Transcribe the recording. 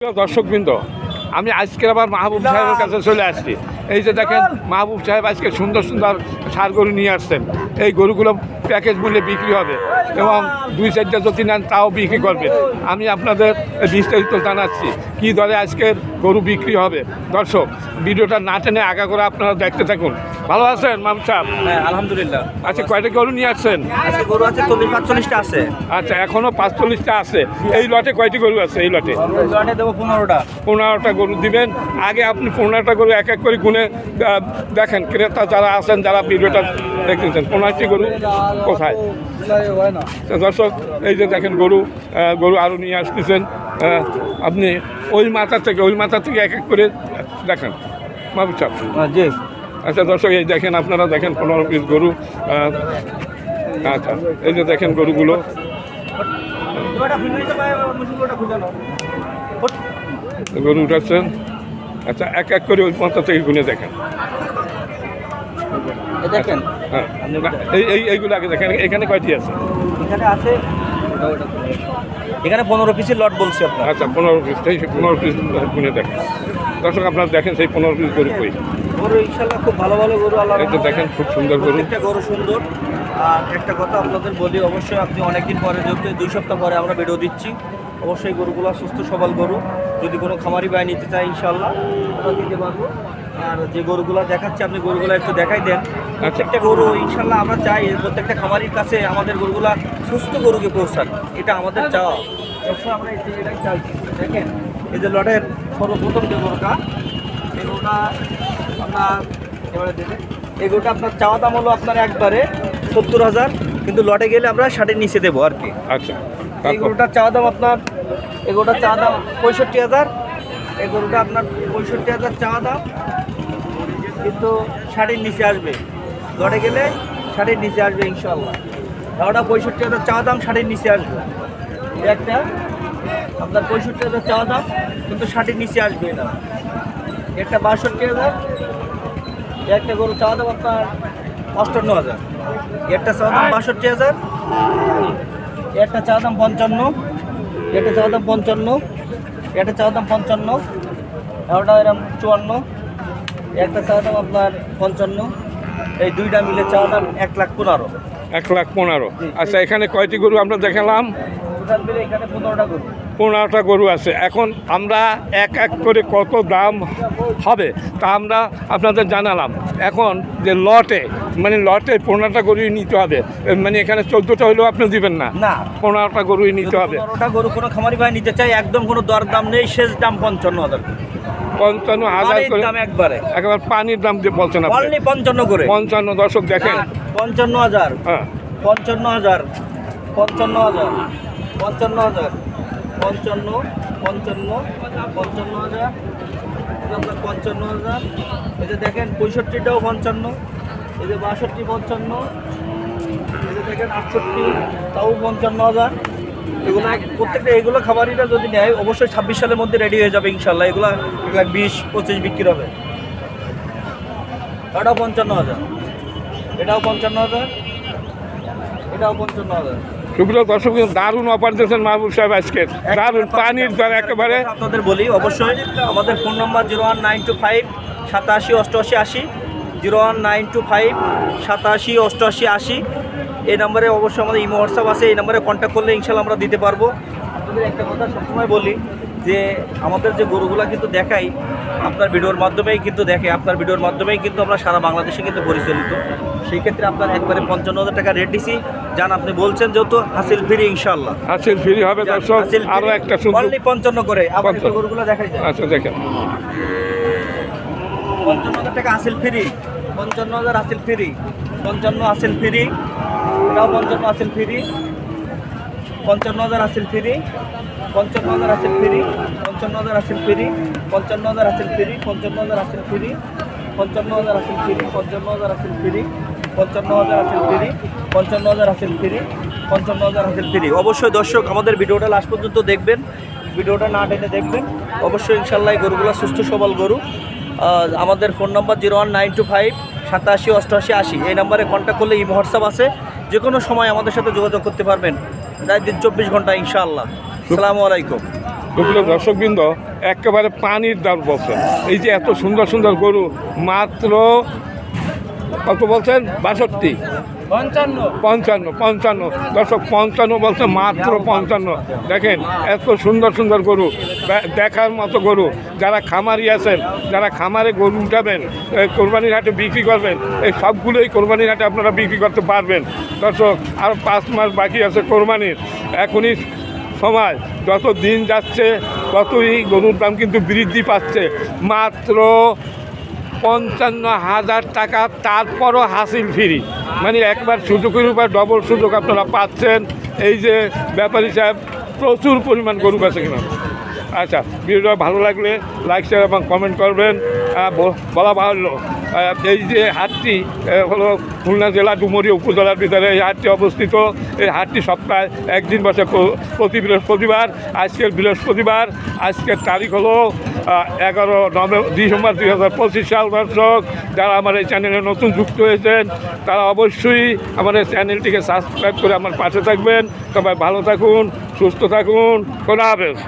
দর্শকবৃন্দ আমি আজকের আবার মাহবুব সাহেবের কাছে চলে আসছি। এই যে দেখেন মাহবুব সাহেব আজকে সুন্দর সুন্দর সার গরু নিয়ে আসছেন। এই গরুগুলো প্যাকেজ মূল্যে বিক্রি হবে এবং দুই চারটা যদি নেন তাও বিক্রি করবেন আমি আপনাদের বিস্তারিত জানাচ্ছি কী দরে আজকে গরু বিক্রি হবে। দর্শক ভিডিওটা না টেনে আগা করে আপনারা দেখতে থাকুন। ভালো আছেন মাহবুব সাহেব? হ্যাঁ আলহামদুলিল্লাহ। আচ্ছা কয়টা গরু নিয়ে আসছেন? আজকে গরু আছে চল্লিশ পাঁচচল্লিশটা আছে। আচ্ছা এখনও পাঁচচল্লিশটা আছে। এই লটে কয়টি গরু আছে এই লটে? জয়নে দেবো পনেরোটা। পনেরোটা গরু দিবেন। আগে আপনি পনেরোটা গরু এক এক করে গুনে দেখেন ক্রেতা যারা আছেন যারা ভিডিওটা দেখতেছেন পনেরোটি গরু কোথায়? দর্শক এই যে দেখেন গরু গরু আরও নিয়ে আসতেছেন। আপনি ওই মাথা থেকে ওই মাথা থেকে এক এক করে দেখেন। মাহবুব সাহেব। জি। আচ্ছা দর্শক এই দেখেন আপনারা দেখেন পনেরো পিস গরু। আচ্ছা এই যে দেখেন গরুগুলো। গরু উঠাচ্ছেন। আচ্ছা এক এক করে ওই মাথা থেকে গুনে দেখেন। দেখেন। হ্যাঁ। এই এই এইগুলো আগে দেখেন এখানে কয়টি আছে? এখানে আছে এখানে পনেরো পিসের লট বলছি আপনার আচ্ছা পনেরো পিস সেই পনেরো পিস গুনে দেখেন। দর্শক আপনারা দেখেন সেই পনেরো পিস গরু কই। গরু ইনশাল্লাহ খুব ভালো ভালো গরু আল্লাহ তো দেখেন খুব সুন্দর গরু। প্রত্যেকটা গরু সুন্দর। আর একটা কথা আপনাদের বলি অবশ্যই আপনি অনেকদিন পরে যেহেতু দুই সপ্তাহ পরে আমরা ভিডিও দিচ্ছি অবশ্যই গরুগুলো সুস্থ সবল গরু। যদি কোনো খামারি বাই নিতে চায় ইনশাল্লাহ আমরা দিতে পারব। আর যে গরুগুলো দেখাচ্ছি আপনি গরুগুলো একটু দেখাই দেন। প্রত্যেকটা গরু ইনশাল্লাহ আমরা চাই প্রত্যেকটা খামারির কাছে আমাদের গরুগুলা সুস্থ গরুকে পৌঁছান এটা আমাদের চাওয়া। সবসময় আমরা এই যে- এটাই চাই দেখেন এই যে লটের সর্বপ্রথম যে গরুটা এই গরুটা আপনার এবারে দেখেন এই গরুটা আপনার চাওয়া দাম হলো আপনার একবারে সত্তর হাজার কিন্তু লটে গেলে আমরা ষাটের নিচে দেবো আর কি। আচ্ছা এই গরুটার চাওয়া দাম আপনার এই গরুটার চাওয়া দাম পঁয়ষট্টি হাজার এই গরুটা আপনার পঁয়ষট্টি হাজার চাওয়া দাম। কিন্তু ষাটের নিচে আসবে। লটে গেলে ষাটের নিচে আসবে ইনশাল্লাহ ওটা পঁয়ষট্টি হাজার চা দাম ষাটের নিচে আসবে। একটা, আপনার পঁয়ষট্টি হাজার চা দাম, কিন্তু ষাটের নিচে আসবে না। একটা বাষট্টি হাজার একটা গরু চা দাম আপনার অষ্টান্ন হাজার। একটা চা দাম বাষট্টি হাজার একটা চা দাম পঞ্চান্ন একটা চা দাম পঞ্চান্ন একটা চা দাম পঞ্চান্ন এগারোটা এরকম চুয়ান্ন একটা চা দাম আপনার পঞ্চান্ন এই দুইটা মিলে চা দাম এক লাখ পনেরো। এক লাখ পনেরো। আচ্ছা এখানে কয়টি গরু আমরা দেখালাম? টোটাল মিলে এখানে পনেরোটা গরু। আছে। এখন আমরা এক এক করে কত দাম হবে তা আমরা আপনাদের জানালাম। এখন যে লটে মানে লটে পনেরোটা গরুই নিতে হবে মানে এখানে চোদ্দোটা হলেও আপনি দিবেন না? না। পনেরোটা গরুই নিতে হবে। পনেরোটা গরু কোনো খামারি ভাই নিতে চাই একদম কোনো দর দাম নেই শেষ দাম পঞ্চান্ন হাজার। পঞ্চান্ন হাজার করে দাম একবারে। একেবারে পানির দাম দিয়ে বলছেন আপনি পঞ্চান্ন করে। পঞ্চান্ন দর্শক দেখেন। পঞ্চান্ন হাজার। হ্যাঁ। পঞ্চান্ন হাজার। পঞ্চান্ন হাজার। পঞ্চান্ন হাজার। পঞ্চান্ন পঞ্চান্ন পঞ্চান্ন হাজার। আপনার পঞ্চান্ন হাজার। এই যে দেখেন পঁয়ষট্টিটাও পঞ্চান্ন। এই যে বাষট্টি পঞ্চান্ন। এই যে দেখেন আটষট্টি তাও পঞ্চান্ন হাজার। এগুলো প্রত্যেকটা এগুলো খাবারিরা যদি নেয় অবশ্যই ছাব্বিশ সালের মধ্যে রেডি হয়ে যাবে ইনশাল্লাহ এগুলো এগুলো বিশ পঁচিশ বিক্রি হবে। এটাও পঞ্চান্ন হাজার। এটাও পঞ্চান্ন হাজার। এটাও পঞ্চান্ন হাজার। সুপ্রিয় দর্শক দারুণ অফার দিয়েছেন মাহবুব সাহেব আজকে। দারুণ পানির দর একেবারে। আপনাদের বলি অবশ্যই আমাদের phone number zero one nine two five সাতাশি অষ্টআশি আশি zero one nine two five সাতাশি অষ্টআশি আশি। এই নম্বরে অবশ্যই আমাদের ইমো হোয়াটসঅ্যাপ আছে এই নম্বরে কন্ট্যাক্ট করলে ইনশাল্লাহ আমরা দিতে পারব। আপনাদের একটা কথা সবসময় বলি যে আমাদের যে গরুগুলো কিন্তু দেখাই আপনার ভিডিওর মাধ্যমেই কিন্তু দেখে আপনার ভিডিওর মাধ্যমেই কিন্তু আমরা সারা বাংলাদেশে কিন্তু পরিচালিত। সেই ক্ষেত্রে আপনার একবারে পঞ্চান্ন হাজার টাকা রেট দিছি। যান আপনি বলছেন যেহেতু হাসিল ফিরি ইনশাল্লাহ। হাসিল ফ্রি হবে আরও একটা অনলি পঞ্চান্ন করে আবার গরুগুলো দেখাই যায়। আচ্ছা দেখেন। পঞ্চান্ন হাজার টাকা আসিল ফ্রি পঞ্চান্ন হাজার আসিল ফ্রি পঞ্চান্ন আসিল ফ্রি এটাও পঞ্চান্ন আসিল ফ্রি পঞ্চান্ন হাজার আসিল ফ্রি পঞ্চান্ন হাজার আসিল ফ্রি পঞ্চান্ন হাজার আসিল ফ্রি পঞ্চান্ন হাজার আসিল ফ্রি পঞ্চান্ন হাজার আসিল ফ্রি পঞ্চান্ন হাজার আসিল ফ্রি পঞ্চান্ন হাজার আসিল ফ্রি পঞ্চান্ন হাজার আসিল ফ্রি পঞ্চান্ন হাজার আসিল ফ্রি পঞ্চান্ন হাজার আসিল ফ্রি অবশ্যই দর্শক আমাদের ভিডিওটা লাস্ট পর্যন্ত দেখবেন ভিডিওটা না টেনে দেখবেন অবশ্যই ইনশাল্লাহ গরুগুলো সুস্থ সবল গরু আমাদের phone number zero one nine two five সাতাশি অষ্টআশি আশি এই নাম্বারে কন্ট্যাক্ট করলে এই হোয়াটসঅ্যাপ আছে যে কোনো সময় আমাদের সাথে যোগাযোগ করতে পারবেন। দিন চব্বিশ ঘণ্টা, ইনশাআল্লাহ। সালামু আলাইকুম। সুপ্রিয় দর্শকবৃন্দ, একেবারে পানির দাম বলছেন। এই যে এত সুন্দর সুন্দর গরু, মাত্র কত বলছেন? বাষট্টি। পঞ্চান্ন। পঞ্চান্ন দর্শক, পঞ্চান্ন বলছে মাত্র পঞ্চান্ন। দেখেন, এত সুন্দর সুন্দর গরু। দেখার মতো গরু। যারা খামারি আছেন, যারা খামারে গরু উঠাবেন কোরবানির হাটে বিক্রি করবেন, এই সবগুলোই কোরবানির হাটে আপনারা বিক্রি করতে পারবেন। দর্শক, আর পাঁচ মাস বাকি আছে কোরবানির। এখনই সময়। যত দিন যাচ্ছে, ততই গরুর দাম কিন্তু বৃদ্ধি পাচ্ছে। মাত্র পঞ্চান্ন হাজার টাকা, তারপরও হাসিল ফ্রি মানে একবার সুযোগের উপর ডবল সুযোগ আপনারা পাচ্ছেন। এই যে ব্যাপারী সাহেব প্রচুর পরিমাণ গরু আছে কিনা। আচ্ছা ভিডিওটা ভালো লাগলে লাইক শেয়ার এবং কমেন্ট করবেন। বলা বাহুল্য। এই যে হাটটি হলো খুলনা জেলা ডুমুরিয়া উপজেলার ভিতরে এই হাটটি অবস্থিত। এই হাটটি সপ্তাহে একদিন বসে প্র- প্রতি বৃহস্পতিবার, আজকের বৃহস্পতিবার। আজকের তারিখ হলো এগারো নভেম্বর ডিসেম্বর দুই হাজার পঁচিশ সাল দর্শক। যারা আমার এই চ্যানেলে নতুন যুক্ত হয়েছেন, তারা অবশ্যই আমার এই চ্যানেলটিকে সাবস্ক্রাইব করে আমার পাশে থাকবেন। সবাই ভালো থাকুন, সুস্থ থাকুন। খোদা হাফেজ।